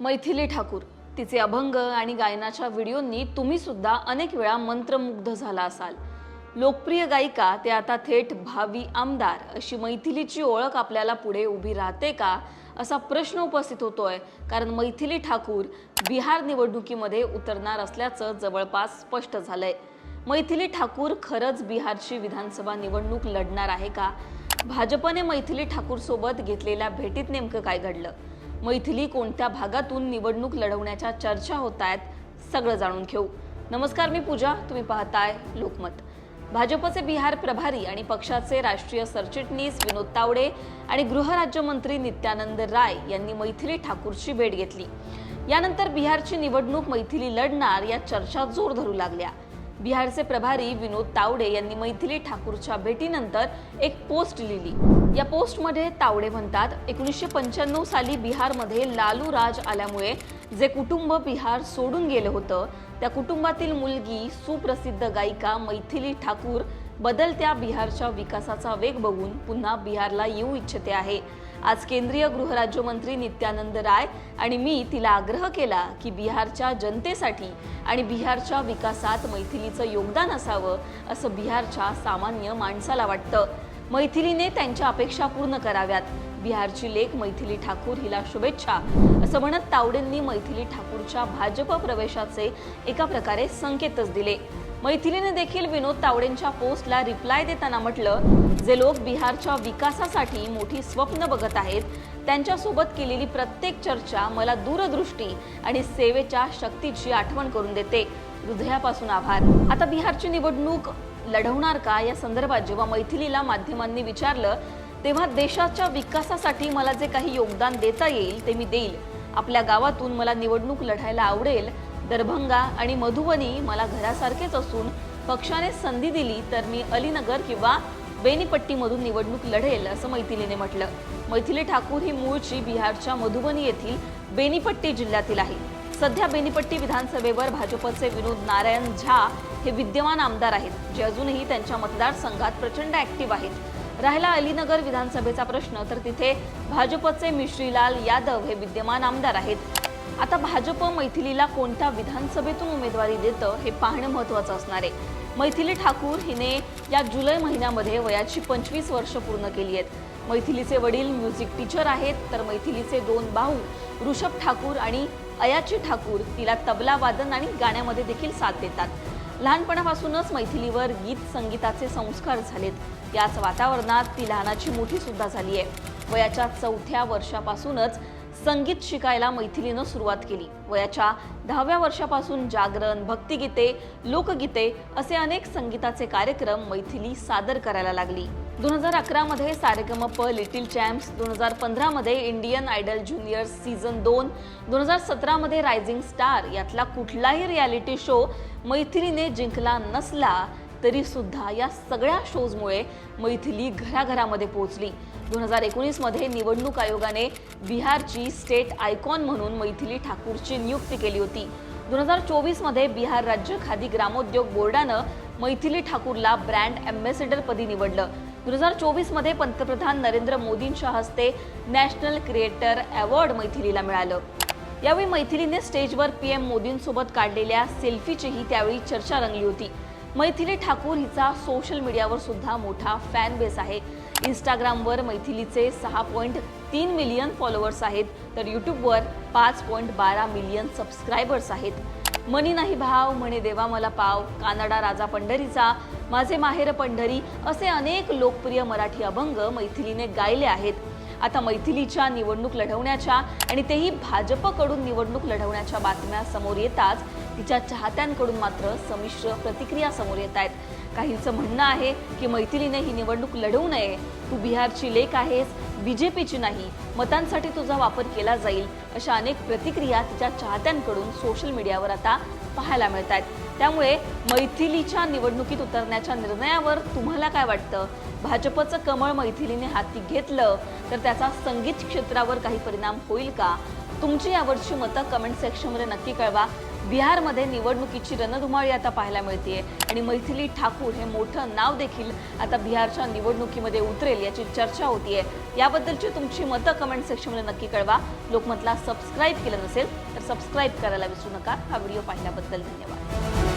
मैथिली ठाकूर. तिचे अभंग आणि गायनाच्या व्हिडिओंनी तुम्ही सुद्धा अनेक वेळा मंत्रमुग्ध झाला असाल. लोकप्रिय गायिका ते आता थेट भावी आमदार अशी मैथिलीची ओळख आपल्याला पुढे उभी राहते का असा प्रश्न उपस्थित होतोय. कारण मैथिली ठाकूर बिहार निवडणुकीमध्ये उतरणार असल्याचं जवळपास स्पष्ट झालंय. मैथिली ठाकूर खरंच बिहारची विधानसभा निवडणूक लढणार आहे का? भाजपने मैथिली ठाकूर सोबत घेतलेल्या भेटीत नेमकं काय घडलं? मैथिली कोणत्या भागातून निवडणूक लढवण्याच्या चर्चा होत आहेत सगळं जाणून घेऊ. नमस्कार मी पूजा. तुम्ही पाहताय लोकमत. भाजपचे बिहार प्रभारी आणि पक्षाचे राष्ट्रीय सरचिटणीस विनोद तावडे आणि गृहराज्यमंत्री नित्यानंद राय यांनी मैथिली ठाकूरची भेट घेतली. यानंतर बिहारची निवडणूक मैथिली लढणार या चर्चा जोर धरू लागल्या. बिहारचे प्रभारी विनोद तावडे यांनी मैथिली ठाकूरच्या भेटीनंतर एक पोस्ट लिहिली. या पोस्टमध्ये तावडे म्हणतात एकोणीसशे पंच्याण्णव साली बिहारमध्ये लालू राज आल्यामुळे जे कुटुंब बिहार सोडून गेलं होतं त्या कुटुंबातील मुलगी सुप्रसिद्ध गायिका मैथिली ठाकूर बदलत्या बिहारच्या विकासाचा वेग बघून पुन्हा बिहारला येऊ इच्छिते आहे. आज केंद्रीय गृहराज्यमंत्री नित्यानंद राय आणि मी तिला आग्रह केला की बिहारच्या जनतेसाठी आणि बिहारच्या विकासात मैथिलीचं योगदान असावं असं बिहारच्या सामान्य माणसाला वाटतं. मैथिलीने त्यांच्या अपेक्षा पूर्ण कराव्यात. बिहारची लेख मैथिली ठाकूर हिला शुभेच्छा. असं म्हणत तावडेंनी मैथिली ठाकूरच्या भाजप प्रवेशाचे एका प्रकारे संकेतच दिले. मैथिलीने देखील विनोद तावडेंच्या पोस्टला रिप्लाय देताना म्हटलं जे लोक बिहारच्या विकासासाठी मोठी स्वप्न बघत आहेत त्यांच्यासोबत केलेली प्रत्येक चर्चा मला दूरदृष्टी आणि सेवेच्या शक्तीची आठवण करून देते. हृदयापासून आभार. आता बिहारची निवडणूक लढवणार का? या संदर्भात जेव्हा मैथिलीला माध्यमांनी विचारलं तेव्हा देशाच्या विकासासाठी मला जे काही योगदान देता येईल ते मी देईल. आपल्या गावातून मला निवडणूक लढायला आवडेल. दरभंगा आणि मधुबनी मला घरासारखेच असून पक्षाने संधी दिली तर मी अलीनगर किंवा बेनीपट्टीमधून निवडणूक लढेल असं मैथिलीने म्हटलं. मैथिली ठाकूर ही मूळची बिहारच्या मधुबनी येथील बेनीपट्टी जिल्ह्यातील आहे. सध्या बेनीपट्टी विधानसभेवर भाजपचे विनोद नारायण झा हे विद्यमान आमदार आहेत जे अजूनही त्यांच्या मतदारसंघात प्रचंड ऍक्टिव्ह आहेत. राहिला अलीनगर विधानसभेचा प्रश्न तर तिथे भाजपचे मिश्रीलाल यादव हे विद्यमान आमदार आहेत. आता भाजप मैथिलीला कोणत्या विधानसभेतून उमेदवारी देतं हे पाहणं महत्त्वाचं असणार आहे. मैथिली ठाकूर हिने या जुलै महिन्यामध्ये वयाची पंचवीस वर्ष पूर्ण केली आहेत. मैथिलीचे वडील म्युझिक टीचर आहेत तर मैथिलीचे दोन भाऊ ऋषभ ठाकूर आणि अयाची ठाकूर तिला तबला वादन आणि गाण्यामध्ये देखील साथ देतात. लहानपणापासूनच मैथिलीवर गीत संगीताचे संस्कार झालेत. याच वातावरणात ती लहानाची मोठी सुद्धा झाली आहे वयाच्या चौथ्या वर्षापासूनच संगीत शिकायला मैथिलीनं सुरुवात केली. वयाच्या दहाव्या वर्षापासून जागरण भक्तिगीते लोकगीते असे अनेक संगीताचे कार्यक्रम मैथिली सादर करायला लागली. दोन हजार अकरामध्ये सारेगमप लिटिल चॅम्प्स दोन हजार पंधरामध्ये इंडियन आयडल ज्युनियर सीझन दोन दोन हजार सतरामध्ये रायझिंग स्टार यातला कुठलाही रियालिटी शो मैथिलीने जिंकला नसला तरीसुद्धा या सगळ्या शोजमुळे मैथिली घराघरामध्ये पोहोचली. दोन हजार एकोणीसमध्ये निवडणूक आयोगाने बिहारची स्टेट आयकॉन म्हणून मैथिली ठाकूरची नियुक्ती केली होती. दोन हजार चोवीसमध्ये बिहार राज्य खादी ग्रामोद्योग बोर्डानं मैथिली ठाकूरला ब्रँड अँबॅसेडरपदी निवडलं. दोन हजार चोवीसमध्ये पंतप्रधान नरेंद्र मोदींच्या हस्ते नॅशनल क्रिएटर अवॉर्ड मैथिलीला मिळालं. यावेळी मैथिलीने स्टेजवर पी एम मोदींसोबत काढलेल्या सेल्फीचीही त्यावेळी चर्चा रंगली होती. मैथिली ठाकूर हिचा सोशल मीडियावर सुद्धा मोठा फॅन बेस आहे इंस्टाग्रामवर मैथिलीचे सहा पॉईंट तीन मिलियन फॉलोअर्स आहेत तर यूट्यूबवर पाच पॉईंट बारा मिलियन सबस्क्रायबर्स आहेत. मनी नाही भाव म्हणे देवा मला पाव कानडा राजा पंढरीचा माझे माहेर पंढरी असे अनेक लोकप्रिय मराठी अभंग मैथिलीने गायले आहेत. आता मैथिलीच्या निवडणूक लढवण्याच्या आणि तेही भाजपकडून निवडणूक लढवण्याच्या बातम्या समोर येताच तिच्या चाहत्यांकडून मात्र संमिश्र प्रतिक्रिया समोर येत आहेत. काहींचं म्हणणं आहे की मैथिलीने ही निवडणूक लढवू नये. तू बिहारची लेख आहेस बीजेपीची नाही. मतांसाठी तुझा वापर केला जाईल अशा अनेक प्रतिक्रिया तिच्या चाहत्यांकडून सोशल मीडियावर आता पाहायला मिळत आहेत त्यामुळे मैथिलीच्या निवडणुकीत उतरण्याच्या निर्णयावर तुम्हाला काय वाटतं? भाजपचं कमळ मैथिलीने हाती घेतलं तर त्याचा संगीत क्षेत्रावर काही परिणाम होईल का? तुमची यावरची मतं कमेंट सेक्शनमध्ये नक्की कळवा. बिहारमध्ये निवडणुकीची रणधुमाळी आता पाहायला मिळते आणि मैथिली ठाकूर हे मोठं नाव देखील आता बिहारच्या निवडणुकीमध्ये उतरेल याची चर्चा होतीये. याबद्दलची तुमची मतं कमेंट सेक्शनमध्ये नक्की कळवा. लोकमतला सबस्क्राईब केलं नसेल तर सबस्क्राईब करायला विसरू नका. हा व्हिडिओ पाहिल्याबद्दल धन्यवाद.